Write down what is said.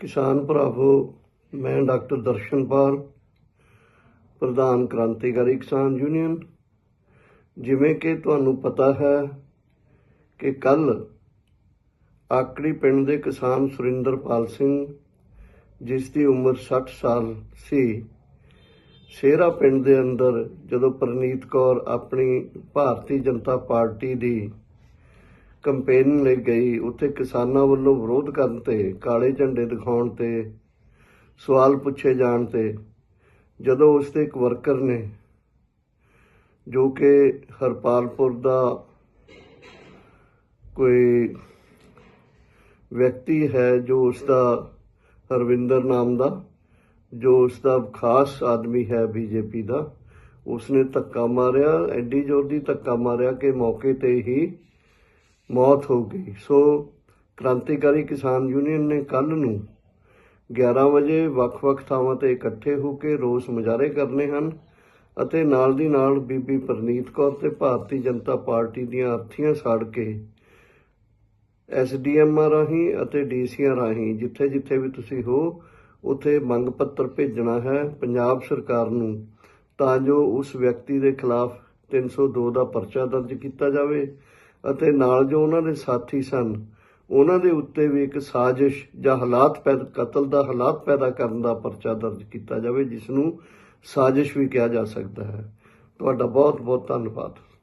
ਕਿਸਾਨ ਭਰਾਵੋ, ਮੈਂ ਡਾਕਟਰ ਦਰਸ਼ਨਪਾਲ ਪ੍ਰਧਾਨ ਕ੍ਰਾਂਤੀਕਾਰੀ ਕਿਸਾਨ ਯੂਨੀਅਨ। ਜਿਵੇਂ ਕਿ ਤੁਹਾਨੂੰ ਪਤਾ ਹੈ ਕਿ ਕੱਲ ਆਕੜੀ ਪਿੰਡ ਦੇ ਕਿਸਾਨ ਸੁਰਿੰਦਰਪਾਲ ਸਿੰਘ, ਜਿਸ ਦੀ ਉਮਰ 60 ਸਾਲ ਸੀ ਸ਼ੇਰਾ ਪਿੰਡ ਦੇ ਅੰਦਰ ਜਦੋਂ ਪ੍ਰਨੀਤ ਕੌਰ ਆਪਣੀ ਭਾਰਤੀ ਜਨਤਾ ਪਾਰਟੀ ਦੀ ਕੰਪੇਨ ਲਈ ਗਈ, ਉੱਥੇ ਕਿਸਾਨਾਂ ਵੱਲੋਂ ਵਿਰੋਧ ਕਰਨ ਤੇ, ਕਾਲੇ ਝੰਡੇ ਦਿਖਾਉਣ ਤੇ, ਸਵਾਲ ਪੁੱਛੇ ਜਾਣ ਤੇ, ਜਦੋਂ ਉਸ ਦੇ ਇੱਕ ਵਰਕਰ ਨੇ, ਜੋ ਕਿ ਹਰਪਾਲਪੁਰ ਦਾ ਕੋਈ ਵਿਅਕਤੀ ਹੈ, ਜੋ ਉਸ ਦਾ ਹਰਵਿੰਦਰ ਨਾਮ ਦਾ, ਜੋ ਉਸ ਦਾ ਖਾਸ ਆਦਮੀ ਹੈ ਬੀਜੇਪੀ ਦਾ, ਉਸਨੇ ਧੱਕਾ ਮਾਰਿਆ, ਐਡੀ ਜ਼ੋਰ ਦੀ ਧੱਕਾ ਮਾਰਿਆ ਕਿ ਮੌਕੇ ਤੇ ਹੀ ਮੌਤ ਹੋ ਗਈ। ਸੋ ਕ੍ਰਾਂਤੀਕਾਰੀ ਕਿਸਾਨ ਯੂਨੀਅਨ ਨੇ ਕੱਲ ਨੂੰ 11 ਵਜੇ ਵੱਖ-ਵੱਖ ਥਾਵਾਂ ਤੇ ਇਕੱਠੇ ਹੋ ਕੇ ਰੋਸ ਮੁਜ਼ਾਹਰੇ ਕਰਨੇ ਹਨ ਅਤੇ ਨਾਲ ਦੀ ਨਾਲ ਬੀਬੀ ਪ੍ਰਨੀਤ ਕੌਰ ਤੇ ਭਾਰਤੀ ਜਨਤਾ ਪਾਰਟੀ ਦੀਆਂ ਅਰਥੀਆਂ ਸਾੜ ਕੇ ਐਸਡੀਐਮ ਰਾਹੀਂ ਅਤੇ ਡੀਸੀਆਂ ਰਾਹੀਂ ਜਿੱਥੇ ਜਿੱਥੇ ਵੀ ਤੁਸੀਂ ਹੋ, ਉਥੇ ਮੰਗ ਪੱਤਰ ਭੇਜਣਾ ਹੈ। ਪੰਜਾਬ ਸਰਕਾਰ ਨੂੰ ਤਾਂ ਜੋ ਉਸ ਵਿਅਕਤੀ ਦੇ ਖਿਲਾਫ 302 ਦਾ ਪਰਚਾ ਦਰਜ ਕੀਤਾ ਜਾਵੇ। ਅਤੇ ਨਾਲ ਜੋ ਉਹਨਾਂ ਦੇ ਸਾਥੀ ਸਨ, ਉਹਨਾਂ ਦੇ ਉੱਤੇ ਵੀ ਇੱਕ ਸਾਜ਼ਿਸ਼ ਜਾਂ ਹਾਲਾਤ ਪੈਦਾ, ਕਤਲ ਦਾ ਹਾਲਾਤ ਪੈਦਾ ਕਰਨ ਦਾ ਪਰਚਾ ਦਰਜ ਕੀਤਾ ਜਾਵੇ ਜਿਸ ਨੂੰ ਸਾਜ਼ਿਸ਼ ਵੀ ਕਿਹਾ ਜਾ ਸਕਦਾ ਹੈ। ਤੁਹਾਡਾ ਬਹੁਤ ਬਹੁਤ ਧੰਨਵਾਦ।